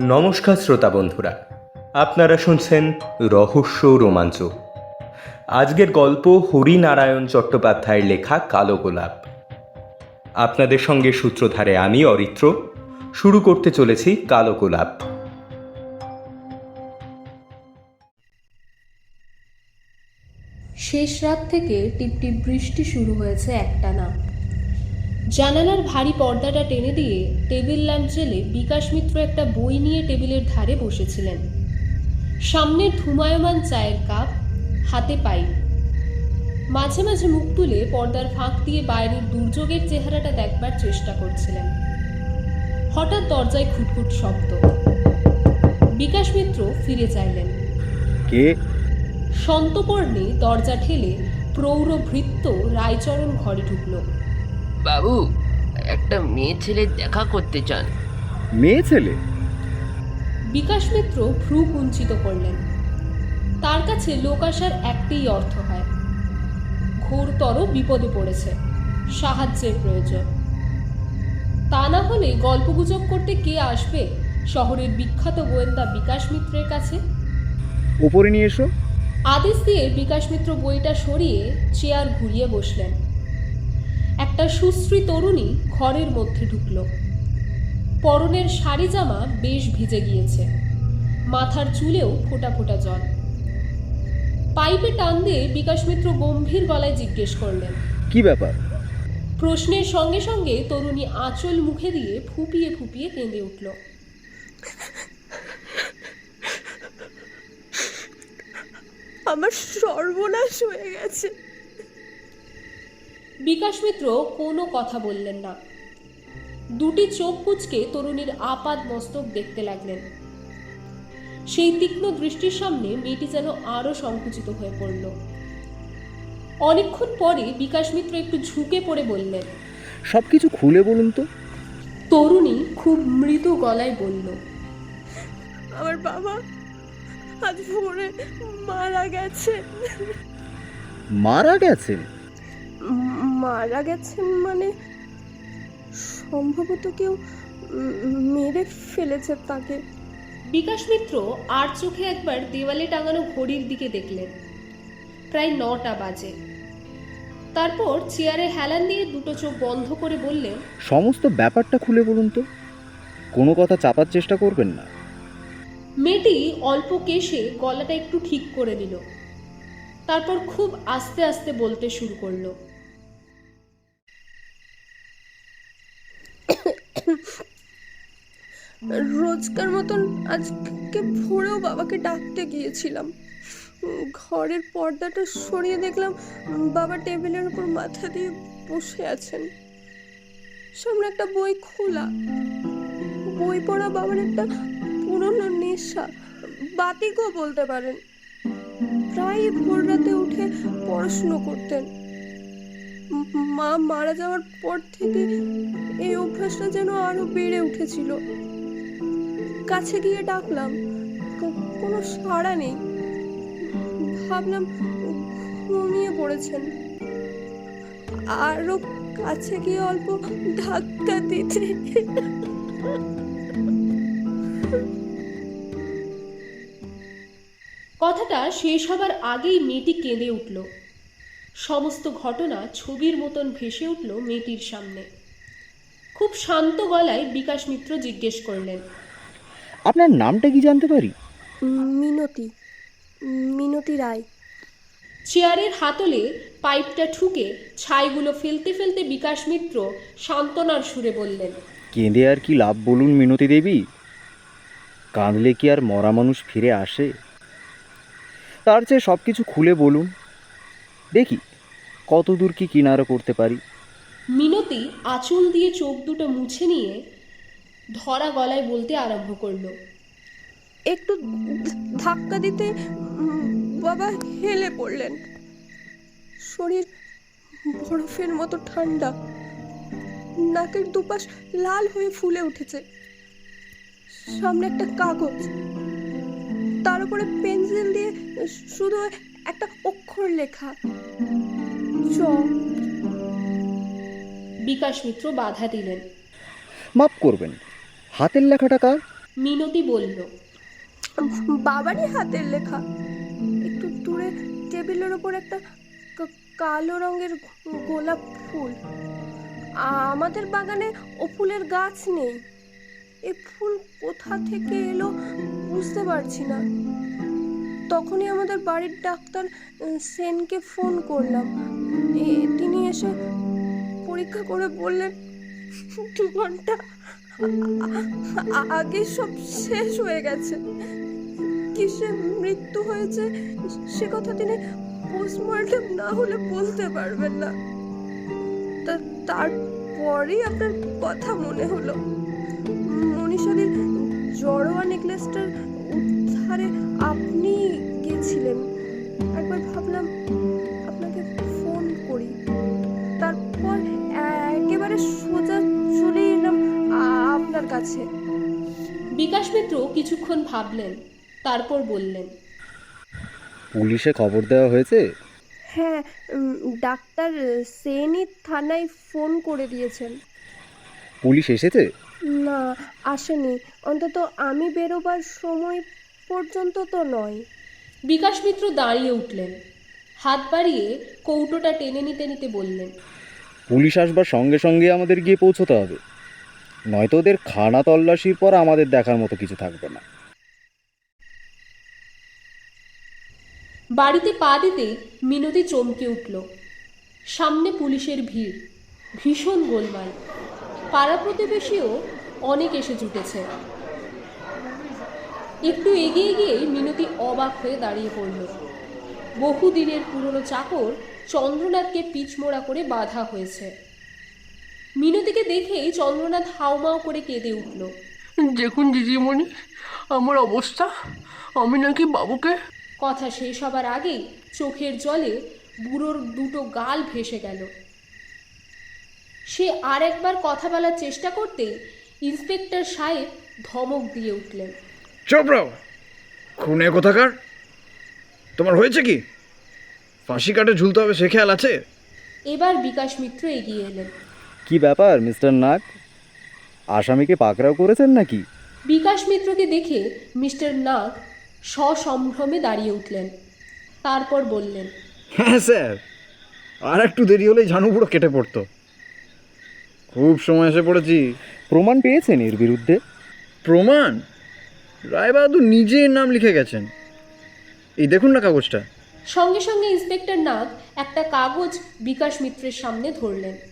নমস্কার শ্রোতা বন্ধুরা, আপনারা শুনছেন রহস্য রোমাঞ্চ। আজকের গল্প হরিনারায়ণ চট্টোপাধ্যায়ের লেখা কালো গোলাপ। আপনাদের সঙ্গে সূত্রধারে আমি অরিত্র, শুরু করতে চলেছি কালো গোলাপ। শেষ রাত থেকে টিপটিপ বৃষ্টি শুরু হয়েছে একটানা জানালার ভারী পর্দাটা টেনে দিয়ে টেবিল ল্যাম্প জেলে বিকাশ মিত্র একটা বই নিয়ে টেবিলের ধারে বসেছিলেন। সামনে ধুমায়মান চায়ের কাপ হাতে পাই মাঝে মাঝে মুখ তুলে পর্দার ফাঁক দিয়ে বাইরের দুর্যোগের চেহারাটা দেখবার চেষ্টা করছিলেন। হঠাৎ দরজায় খুটখুট শব্দ। বিকাশ মিত্র ফিরে চাইলেন। কে? সন্তপর্ণে দরজা ঠেলে প্রৌঢ় ভৃত্য রায়চরণ ঘরে ঢুকল। বাবু একটা মেয়ে ছেলে দেখা করতে চান। মেয়ে ছেলে? বিকাশ মিত্র ভ্রু কুঞ্চিত করলেন। তার কাছে লোক আসার একটাই অর্থ হয়। ঘোরতর বিপদে পড়েছে সাহায্যের প্রয়োজন। তা না হলে গল্পগুজব করতে কে আসবে শহরের বিখ্যাত গোয়েন্দা বিকাশ মিত্রের কাছে? ওপরে নিয়ে এসো। আদেশ দিয়ে বিকাশ মিত্র বইটা সরিয়ে চেয়ার ঘুরিয়ে বসলেন। একটা সুশ্রী তরুণী ঘরের মধ্যে ঢুকল। পরনের শাড়ি জামা বেশ ভিজে গিয়েছে। মাথার চুলেও ফোঁটা ফোঁটা জল। পাইপে টান দিয়ে বিকাশ মিত্র গম্ভীর গলায় জিজ্ঞেস করলেন কি ব্যাপার? প্রশ্নের সঙ্গে সঙ্গে তরুণী আঁচল মুখে দিয়ে ফুপিয়ে ফুপিয়ে কেঁদে উঠল। আমার সর্বনাশ হয়ে গেছে। বিকাশ মিত্র কোনো কথা বললেন না। দুটি চোখ কুচকে তরুণীর আপাদ মস্তক দেখতে লাগলেন। সেই তীক্ষ্ণ দৃষ্টির সামনে মেয়েটি যেন আরও সংকুচিত হয়ে পড়ল। অনেকক্ষণ পরে বিকাশ মিত্র একটু ঝুঁকে পড়ে বললেন সব কিছু খুলে বলুন তো। তরুণী খুব মৃদু গলায় বলল আমার বাবা আজ ভোরে মারা গেছে। মারা গেছেন মারা গেছেন মানে সম্ভবত কেউ মেরে ফেলেছে তাকে। বিকাশ মিত্র আর চোখে একবার দেওয়ালে টাঙানো ঘড়ির দিকে দেখলেন। প্রায় নটা বাজে। তারপর চেয়ারে হেলান দিয়ে দুটো চোখ বন্ধ করে বললেন সমস্ত ব্যাপারটা খুলে বলুন তো। কোনো কথা চাপার চেষ্টা করবেন না। মেয়েটি অল্প কেশে গলাটা একটু ঠিক করে নিল তারপর খুব আস্তে আস্তে বলতে শুরু করল। রোজকার মতন আজকে ভোরেও বাবাকে ডাকতে গিয়েছিলাম। ঘরের পর্দাটা সরিয়ে দেখলাম বাবা টেবিলের উপর মাথা দিয়ে বসে আছেন। সামনে একটা বই খোলা। বই পড়া বাবার একটা পুরনো নেশা, বাতিকও বলতে পারেন। প্রায় ভোর রাতে উঠে পড়াশুনো করতেন। মা মারা যাওয়ার পর থেকে এই অভ্যাসটা যেন আরও বেড়ে উঠেছিল। কাছে গিয়ে ডাকলাম কোনো সাড়া নেই। ভাবলাম ঘুমিয়ে পড়েছেন। আরও কাছে গিয়ে অল্প ধাক্কা দিতে। কথাটা শেষ হবার আগেই মেয়েটি কেঁদে উঠল। সমস্ত ঘটনা ছবির মতন ভেসে উঠল মেয়েটির সামনে। খুব শান্ত গলায় বিকাশ মিত্র জিজ্ঞেস করলেন আপনার নামটা কি জানতে পারি? মিনতি মিনতি রায়। চেয়ারের হাতলে পাইপটা ঠুকে ছাইগুলো ফেলতে ফেলতে বিকাশ মিত্র সান্ত্বনার সুরে বললেন কেঁদে আর কি লাভ বলুন মিনতি দেবী? কাঁদলে কি আর মরা মানুষ ফিরে আসে? তার চেয়ে সব কিছু খুলে বলুন। দেখি কত দূর কি কিনারা করতে পারি? মিনতি আঁচল দিয়ে চোখ দুটো মুছে নিয়ে ধরা গলায় বলতে আরম্ভ করল। একটু ধাক্কা দিতে বাবা হেলে পড়লেন। শরীর বরফের মতো ঠান্ডা। নাকের দুপাশ লাল হয়ে ফুলে উঠেছে। সামনে একটা কাগজ। তার উপরে পেন্সিল দিয়ে শুধু একটা অক্ষর লেখা। চ বিকাশ মিত্র বাধা দিলেন। মাপ করবেন। হাতের লেখাটা কার? মিনতি বলল। বাবারই হাতের লেখা। একটু দূরে টেবিলের ওপর একটা কালো রঙের গোলাপ ফুল। আমাদের বাগানে ও ফুলের গাছ নেই। এ ফুল কোথা থেকে এলো বুঝতে পারছি না। তখনই আমাদের বাড়ির ডাক্তার সেনকে ফোন করলাম। তিনি এসে পরীক্ষা করে বললেন দু ঘণ্টা আগে সব শেষ হয়ে গেছে। কিসে মৃত্যু হয়েছে সে কথা তিনি পোস্টমর্টম না হলে বলতে পারবেন না। তা, তারপরেই আপনার কথা মনে হলো। মনীষাদির জড়োয়া নেকলেসটার উদ্ধারে আপনি গেছিলেন। একবার ভাবলাম কাছে। বিকাশ মিত্র কিছুক্ষণ ভাবলেন তারপর বললেন পুলিশে খবর দেওয়া হয়েছে? হ্যাঁ ডাক্তার সেনি থানায় ফোন করে দিয়েছেন। পুলিশ এসেছে? না আসেনি। অন্তত আমি বেরোবার সময় পর্যন্ত তো নয়। বিকাশ মিত্র দাঁড়িয়ে উঠলেন। হাত বাড়িয়ে কৌটোটা টেনে নিতে নিতে বললেন পুলিশ আসবার সঙ্গে সঙ্গে আমাদের গিয়ে পৌঁছতে হবে। নয়তো ওদের খানা তল্লাশির পর আমাদের দেখার মতো কিছু থাকবে না। বাড়িতে পা দিতেই মিনতি চমকে উঠল। সামনে পুলিশের ভিড়, ভীষণ গোলমাল। পাড়া প্রতিবেশীও অনেক এসে জুটেছে। একটু এগিয়ে গিয়েই মিনতি অবাক হয়ে দাঁড়িয়ে পড়ল। বহুদিনের পুরনো চাকর চন্দ্রনাথকে পিচমোড়া করে বাধা হয়েছে। মিনতিকে দেখেই চন্দ্রনাথ হাউমাউ করে কেঁদে উঠল। দেখুন দিদিমণি আমার অবস্থা। আমি নাকি বাবুকে কথা শেষ হবার আগেই চোখের জলে বুড়োর দুটো গাল ভেসে গেল। সে আর একবার কথা বলার চেষ্টা করতেই ইন্সপেক্টর সাহেব ধমক দিয়ে উঠলেন। চুপ রাও। খুনে কোথাকার? তোমার হয়েছে কি? ফাঁসি কাটে ঝুলতে হবে সে খেয়াল আছে? এবার বিকাশ মিত্র এগিয়ে এলেন। কি ব্যাপার মিস্টার নাগ? আসামিকে পাকড়াও করেছেন নাকি? বিকাশ মিত্রকে দেখে মিস্টার নাগ সসম্ভ্রমে দাঁড়িয়ে উঠলেন। তারপর বললেন হ্যাঁ স্যার। আর একটু দেরি হলেই ঝানু পুরো কেটে পড়তো। খুব সময় এসে পড়েছি। প্রমাণ পেয়েছেন এর বিরুদ্ধে? প্রমাণ? রায়বাহাদুর নিজের নাম লিখে গেছেন। এই দেখুন না কাগজটা। সঙ্গে সঙ্গে ইন্সপেক্টর নাগ একটা কাগজ বিকাশ মিত্রের সামনে ধরলেন।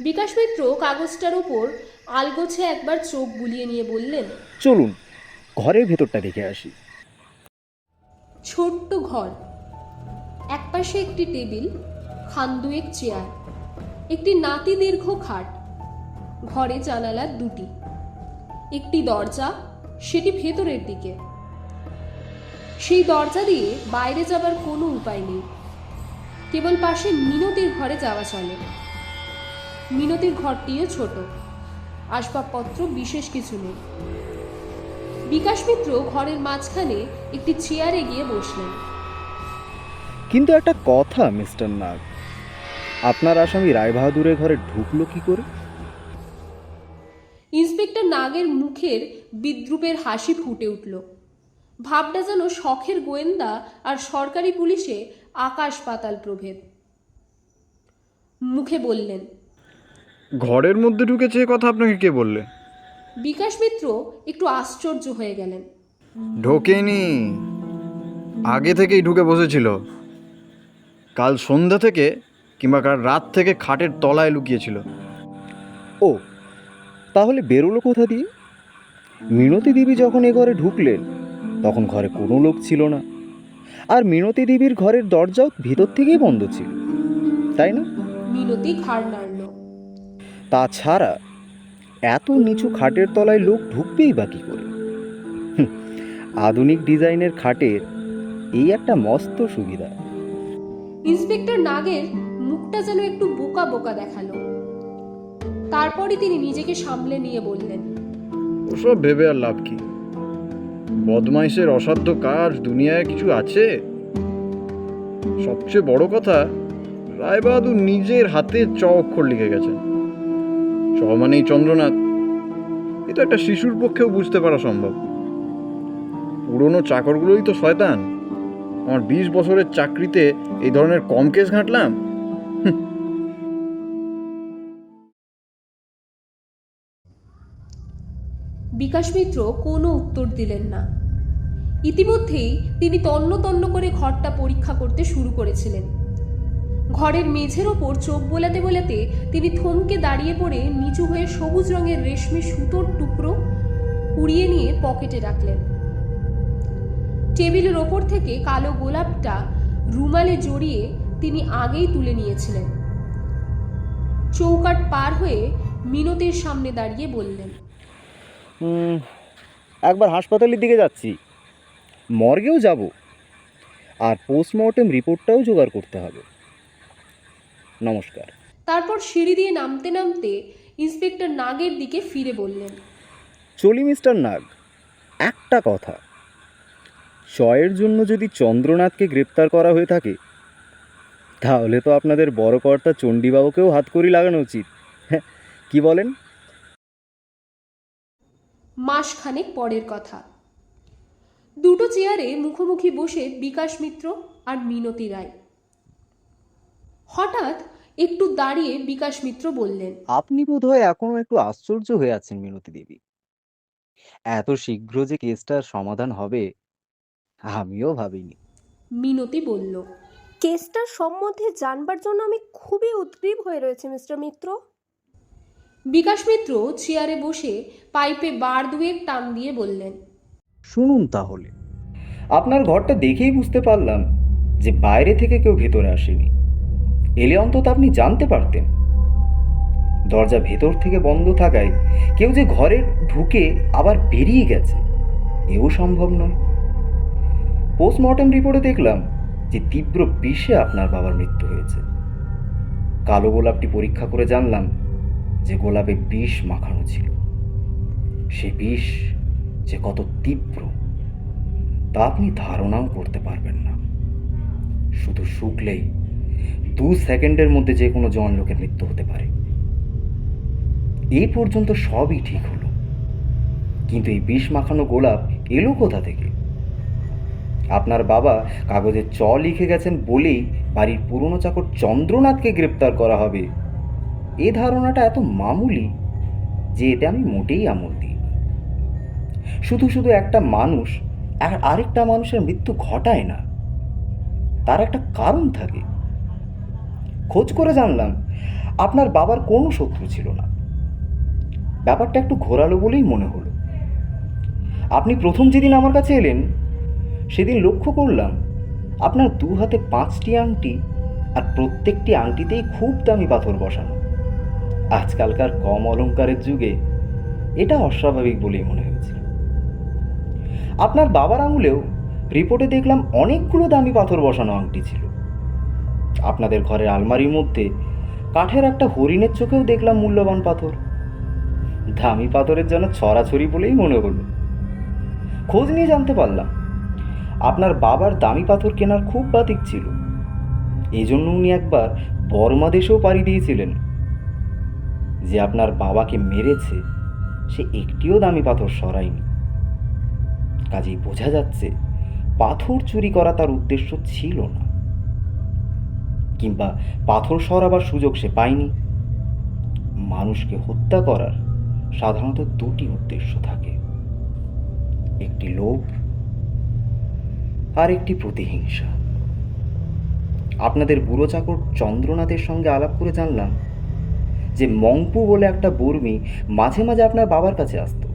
বিকাশ মিত্র কাগজটার উপর আলগোছে একবার চোখ বুলিয়ে নিয়ে বললেন চলুন ঘরের ভেতরটা দেখে আসি। ছোট্ট ঘর। একপাশে একটি টেবিল খান দুয়েক চেয়ার একটি নাতি দীর্ঘ খাট ঘরে জানালা দুটি একটি দরজা সেটি ভেতরের দিকে। সেই দরজা দিয়ে বাইরে যাবার কোনো উপায় নেই। কেবল পাশে মিনতির ঘরে যাওয়া চলে। মিনতির ঘরটিও ছোট। আসবাবপত্র বিশেষ কিছু নেই। বিকাশ মিত্র ঘরের মাঝখানে একটি চেয়ারে গিয়ে বসলেন। কিন্তু একটা কথা মিস্টার নাগ। আপনার আসামি রায়বাহাদুরের ঘরে ঢুকলো কি করে? ইন্সপেক্টর নাগের মুখের বিদ্রুপের হাসি ফুটে উঠল। ভাবটা যেন শখের গোয়েন্দা আর সরকারি পুলিশে আকাশ পাতাল প্রভেদ। মুখে বললেন ঘরের মধ্যে ঢুকেছে এ কথা আপনাকে কে বললে? বিকাশ মিত্র একটু আশ্চর্য হয়ে গেলেন। ঢোকেনি। আগে থেকেই ঢুকে বসেছিল। কাল সন্ধ্যা থেকে কিংবা কাল রাত থেকে খাটের তলায় লুকিয়েছিল। ও তাহলে বেরোলো কোথা দিয়ে? মিনতি দেবী যখন এ ঘরে ঢুকলেন তখন ঘরে কোনো লোক ছিল না। আর মিনতি দেবীর ঘরের দরজাও ভিতর থেকেই বন্ধ ছিল। তাই না? মিনতি নাড়ল। তাছাড়া এত নিচু খাটের তলায় লোক ঢুকবেই বা কী করে? আধুনিক ডিজাইনের খাটের এই একটা মস্ত সুবিধা। ইন্সপেক্টর নাগের মুখটা যেন একটু বোকা বোকা দেখাল। তারপরই তিনি নিজেকে সামলে নিয়ে বললেন ওসব ভেবে আর লাভ কি? বদমাইশের অসাধ্য কাজ দুনিয়ায় কিছু আছে? সবচেয়ে বড় কথা রায়বাহাদুর নিজের হাতে চ অক্ষর লিখে গেছেন। চ মানেই চন্দ্রনাথ। এ তো একটা শিশুর পক্ষেও বুঝতে পারা সম্ভব। পুরনো চাকরগুলোই তো শয়তান। আমার বিশ বছরের চাকরিতে এই ধরনের কম কেস ঘাঁটলাম? বিকাশ মিত্র কোনো উত্তর দিলেন না। ইতিমধ্যেই তিনি তন্ন তন্ন করে ঘরটা পরীক্ষা করতে শুরু করেছিলেন। ঘরের মেঝের ওপর চোখ বোলাতে বোলাতে তিনি থমকে দাঁড়িয়ে পড়ে নিচু হয়ে সবুজ রঙের রেশমি সুতোর টুকরো কুড়িয়ে নিয়ে পকেটে রাখলেন। টেবিলের ওপর থেকে কালো গোলাপটা রুমালে জড়িয়ে তিনি আগেই তুলে নিয়েছিলেন। চৌকাট পার হয়ে মিনতির সামনে দাঁড়িয়ে বললেন একবার হাসপাতালের দিকে যাচ্ছি। মর্গেও যাব। আর পোস্টমর্টেম রিপোর্টটাও জোগাড় করতে হবে। নমস্কার। তারপর সিঁড়ি দিয়ে নামতে নামতে ইন্সপেক্টর নাগের দিকে ফিরে বললেন চলি মিস্টার নাগ একটা কথা। চয়ের জন্য যদি চন্দ্রনাথকে গ্রেপ্তার করা হয়ে থাকে তাহলে তো আপনাদের বড় কর্তা চণ্ডীবাবুকেও হাত করি লাগানো উচিত। হ্যাঁ কি বলেন? মাসখানেক পরের কথা। দুটো চেয়ারে মুখোমুখি বসে বিকাশ মিত্র আর মিনতি রায়। হঠাৎ একটু দাঁড়িয়ে বিকাশ মিত্র বললেন আপনি বোধহয় এখনও একটু আশ্চর্য হয়ে আছেন মিনতি দেবী। এত শীঘ্র যে কেসটার সমাধান হবে আমিও ভাবিনি। মিনতি বলল কেসটার সম্বন্ধে জানবার জন্য আমি খুবই উদ্গ্রীব হয়ে রয়েছে মিস্টার মিত্র। বিকাশ মিত্র চেয়ারে বসে পাইপে বার দুয়েক টান দিয়ে বললেন শুনুন তাহলে আপনার ঘরটা দেখেই বুঝতে পারলাম যে বাইরে থেকে কেউ ভেতরে আসেনি। এলে অন্তত আপনি জানতে পারতেন। দরজা ভেতর থেকে বন্ধ থাকায় কেউ যে ঘরে ঢুকে আবার বেরিয়ে গেছে, এও সম্ভব নয়। পোস্টমর্টেম রিপোর্টে দেখলাম যে তীব্র বিষে আপনার বাবার মৃত্যু হয়েছে। কালো গোলাপটি পরীক্ষা করে জানলাম যে গোলাপে বিষ মাখানো ছিল। সে বিষ যে কত তীব্র, তা আপনি ধারণাও করতে পারবেন না। শুধু শুকলেই দু সেকেন্ডের মধ্যে যে কোনো জন লোকের মৃত্যু হতে পারে। এই পর্যন্ত সবই ঠিক হলো। কিন্তু এই বিষ মাখানো গোলাপ এলো কোথা থেকে? আপনার বাবা কাগজে চ লিখে গেছেন বলেই বাড়ির পুরনো চাকর চন্দ্রনাথকে গ্রেপ্তার করা হবে। এ ধারণাটা এত মামুলি যে এতে আমি মোটেই আমল দিই শুধু শুধু একটা মানুষ আর আরেকটা মানুষের মৃত্যু ঘটায় না। তার একটা কারণ থাকে। খোঁজ করে জানলাম, আপনার বাবার কোনো শত্রু ছিল না। ব্যাপারটা একটু ঘোরালো বলেই মনে হলো। আপনি প্রথম যেদিন আমার কাছে এলেন, সেদিন লক্ষ্য করলাম, আপনার দু হাতে পাঁচটি আংটি আর প্রত্যেকটি আংটিতেই খুব দামি পাথর বসানো। আজকালকার কম অলংকারের যুগে এটা অস্বাভাবিক বলেই মনে হয়েছিল। আপনার বাবার আঙুলেও রিপোর্টে দেখলাম অনেকগুলো দামি পাথর বসানো আংটি ছিল। আপনাদের ঘরের আলমারির মধ্যে কাঠের একটা হরিণের চোখেও দেখলাম মূল্যবান পাথর। দামি পাথরের যেন ছড়াছড়ি বলেই মনে হলো। খোঁজ নিয়ে জানতে পারলাম, আপনার বাবার দামি পাথর কেনার খুব বাতিক ছিল। এই জন্য উনি একবার বর্মা দেশেও পাড়ি দিয়েছিলেন। যে আপনার বাবাকে মেরেছে, সে একটিও দামি পাথর সরায়নি। কাজেই বোঝা যাচ্ছে, পাথর চুরি করা তার উদ্দেশ্য ছিল না। কিংবা পাথর সরাবার সুযোগ সে পায়নি। মানুষকে হত্যা করার সাধারণত দুটি উদ্দেশ্য থাকে। একটি লোভ আর একটি প্রতিহিংসা। আপনাদের বুড়ো চাকর চন্দ্রনাথের সঙ্গে আলাপ করে জানলাম যে মংপু বলে একটা বর্মী মাঝে মাঝে আপনার বাবার কাছে আসতো।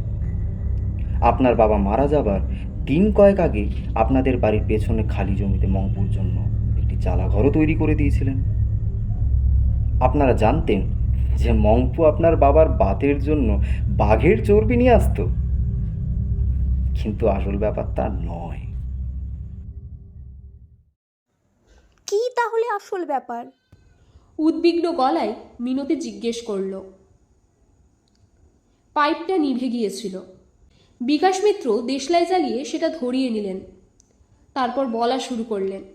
আপনার বাবা মারা যাবার দিন কয়েক আগে আপনাদের বাড়ির পেছনে খালি জমিতে মংপুর জন্য চালাঘরও তৈরি করে দিয়েছিলেন। আপনারা জানতেন যে মংপু আপনার বাবার বাতের জন্য বাঘের চর্বি নিয়ে আসতো। কিন্তু আসল ব্যাপার তা নয়। কি তাহলে আসল ব্যাপার? উদ্বিগ্ন গলায় মিনতি জিজ্ঞেস করল। পাইপটা নিভে গিয়েছিল। বিকাশ মিত্র দেশলাই জ্বালিয়ে সেটা ধরিয়ে নিলেন। তারপর বলা শুরু করলেন।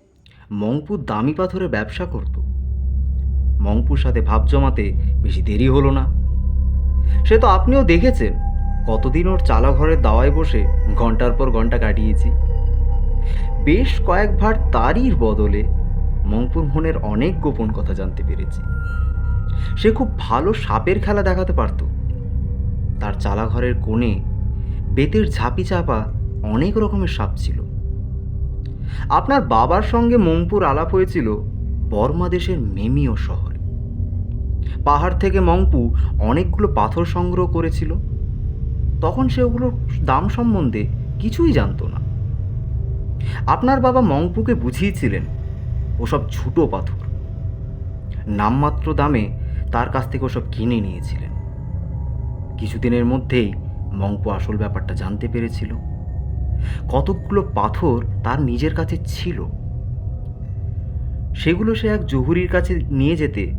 মংপু দামি পাথরের ব্যবসা করত। মংপুর সাথে ভাব জমাতে বেশি দেরি হলো না। সে তো আপনিও দেখেছেন, কতদিন ওর চালা ঘরের দাওয়ায় বসে ঘণ্টার পর ঘণ্টা কাটিয়েছি। বেশ কয়েকবার তারই বদলে মংপুর মনের অনেক গোপন কথা জানতে পেরেছি। সে খুব ভালো সাপের খেলা দেখাতে পারত। তার চালাঘরের কোণে বেতের ঝাঁপি চাপা অনেক রকমের সাপ ছিল। আপনার বাবার সঙ্গে মংপুর আলাপ হয়েছিল বর্মা দেশের মেমিও শহরে। পাহাড় থেকে মংপু অনেকগুলো পাথর সংগ্রহ করেছিল। তখন সে ওগুলোর দাম সম্বন্ধে কিছুই জানতো না। আপনার বাবা মংপুকে বুঝিয়েছিলেন ওসব ঝুটো পাথর। নামমাত্র দামে তার কাছ থেকে ওসব কিনে নিয়েছিলেন। কিছুদিনের মধ্যেই মংপু আসল ব্যাপারটা জানতে পেরেছিল। কতকগুলো পাথর তার নিজের কাছে ছিল। সেগুলো সে এক জহুরির কাছে নিয়ে যেতে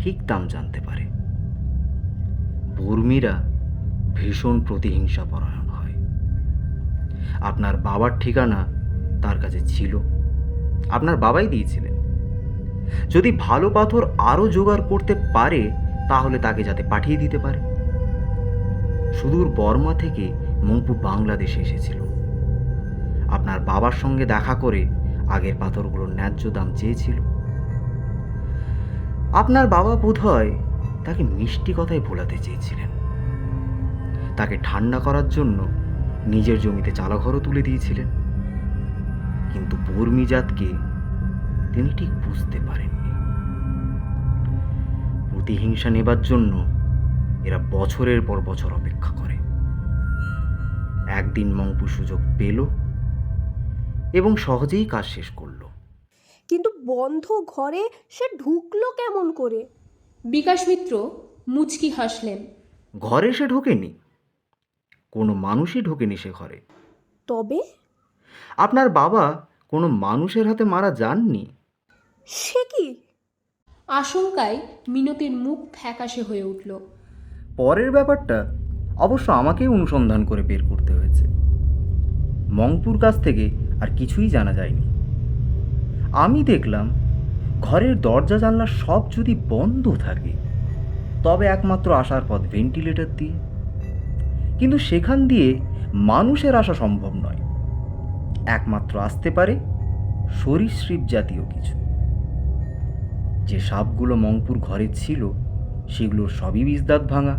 ঠিক দাম জানতে পারে। বর্মীরা ভীষণ প্রতিহিংসা পরায়ণ হয়। আপনার বাবার ঠিকানা তার কাছে ছিল। আপনার বাবাই দিয়েছিলেন। যদি ভালো পাথর আরও জোগাড় করতে পারে, তাহলে তাকে যাতে পাঠিয়ে দিতে পারে। সুদূর বর্মা থেকে মঙ্পু বাংলাদেশে এসেছিল। আপনার বাবার সঙ্গে দেখা করে আগের পাথরগুলোর ন্যায্য দাম চেয়েছিল। আপনার বাবা বোধহয় তাকে মিষ্টি কথায় ভোলাতে চেয়েছিলেন। তাকে ঠান্ডা করার জন্য নিজের জমিতে চালাঘরও তুলে দিয়েছিলেন। কিন্তু বর্মী জাতকে তিনি ঠিক বুঝতে পারেননি। প্রতিহিংসা নেবার জন্য এরা বছরের পর বছর অপেক্ষা করে। একদিন মংপু সুযোগ পেল এবং সহজেই কাজ শেষ করল। কিন্তু বন্ধ ঘরে সে ঢুকলো কেমন করে? বিকাশ মিত্র মুচকি হাসলেন। ঘরে সে ঢোকেনি। কোনো মানুষই ঢোকেনি সে ঘরে। তবে? আপনার বাবা কোনো মানুষের হাতে মারা যাননি? সে কি? আশঙ্কায় মিনতির মুখ ফ্যাকাশে হয়ে উঠল। পরের ব্যাপারটা অবশ্য আমাকেই অনুসন্ধান করে বের করতে হয়েছে। মংপুর কাছ থেকে আর কিছুই জানা যায়নি। আমি দেখলাম ঘরের দরজা জানলা সব যদি বন্ধ থাকে, তবে একমাত্র আসার পথ ভেন্টিলেটর দিয়ে। কিন্তু সেখান দিয়ে মানুষের আসা সম্ভব নয়। একমাত্র আসতে পারে সরীসৃপ জাতীয় কিছু। যে সাপগুলো মংপুর ঘরে ছিল সেগুলোর সবই বীজদাঁত ভাঙা।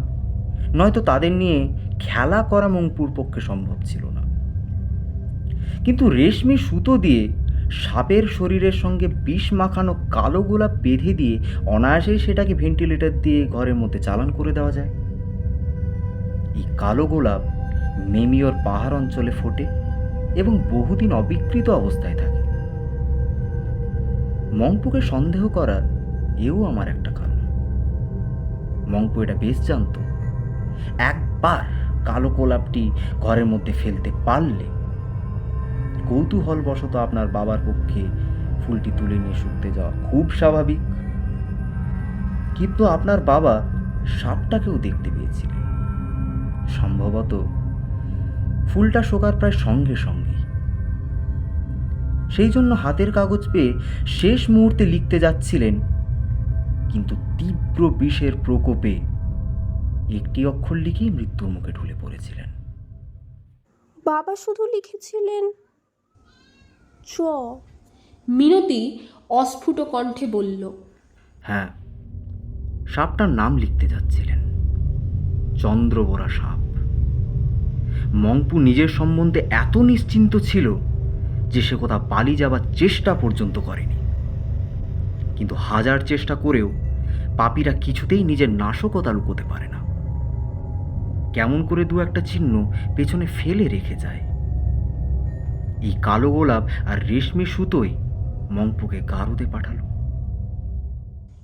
নয়তো তাদের নিয়ে খেলা করা মংপুর পক্ষে সম্ভব ছিল। কিন্তু রেশমি সুতো দিয়ে সাপের শরীরের সঙ্গে বিষ মাখানো কালো গোলাপ বেঁধে দিয়ে অনায়াসেই সেটাকে ভেন্টিলেটর দিয়ে ঘরের মধ্যে চালান করে দেওয়া যায়। এই কালো গোলাপ মেমিওর পাহাড় অঞ্চলে ফোটে এবং বহুদিন অবিকৃত অবস্থায় থাকে। মংপুকে সন্দেহ করার এও আমার একটা কারণ। মংপু এটা বেশ জানতো, একবার কালো গোলাপটি ঘরের মধ্যে ফেলতে পারলে কৌতূহলবশত আপনার বাবার পক্ষে ফুলটি তুলে নিয়ে শুকতে যাওয়া খুব স্বাভাবিক। কিন্তু আপনার বাবা সাপটাকেও দেখতে পেয়েছিলেন। সম্ভবত ফুলটা শোকার প্রায় সঙ্গে সঙ্গেই সেই জন্য হাতের কাগজ পেয়ে শেষ মুহূর্তে লিখতে যাচ্ছিলেন, কিন্তু তীব্র বিষের প্রকোপে একটি অক্ষর লিখেই মৃত্যুর মুখে ঢুলে পড়েছিলেন। বাবা শুধু লিখেছিলেন চ মিনতি অস্ফুট কণ্ঠে বলল হ্যাঁ সাপটার নাম লিখতে যাচ্ছিলেন। চন্দ্রবোরা সাপ। মংপু নিজের সম্বন্ধে এত নিশ্চিন্ত ছিল যে সে কোথা পালিয়ে যাবার চেষ্টা পর্যন্ত করেনি। কিন্তু হাজার চেষ্টা করেও পাপীরা কিছুতেই নিজের নাশকতা লুকোতে পারে না। কেমন করে দু একটা চিহ্ন পেছনে ফেলে রেখে যায়। এই কালো গোলাপ আর রেশমি সুতোই মংপুকে গারদে পাঠালো।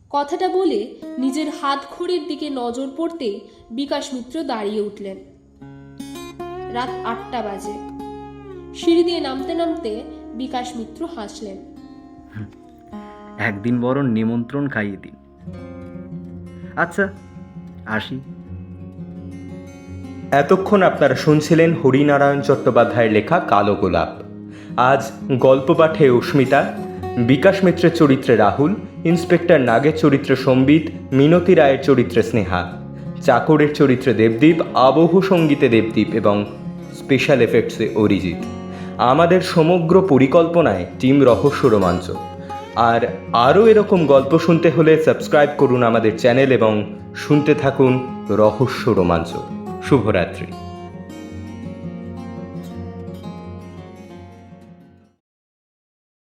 কথাটা বলে নিজের হাত ঘড়ির দিকে নজর পড়তে বিকাশ মিত্র দাঁড়িয়ে উঠলেন। রাত আটটা বাজে। সিঁড়ি দিয়ে নামতে নামতে বিকাশ মিত্র হাসলেন। একদিন বরং নিমন্ত্রণ খাইয়ে দিন। আচ্ছা আসি। এতক্ষণ আপনারা শুনছিলেন হরিনারায়ণ চট্টোপাধ্যায়ের লেখা কালো গোলাপ। আজ গল্প পাঠে অস্মিতা বিকাশ মিত্রের চরিত্রে রাহুল, ইন্সপেক্টর নাগের চরিত্রে সম্বিত, মিনতি রায়ের চরিত্রে স্নেহা, চাকরের চরিত্রে দেবদীপ, আবহ সঙ্গীতে দেবদীপ এবং স্পেশাল এফেক্টসে অরিজিৎ। আমাদের সমগ্র পরিকল্পনায় টিম রহস্য রোমাঞ্চ। আর আরও এরকম গল্প শুনতে হলে সাবস্ক্রাইব করুন আমাদের চ্যানেল এবং শুনতে থাকুন রহস্য রোমাঞ্চ। শুভরাত্রি।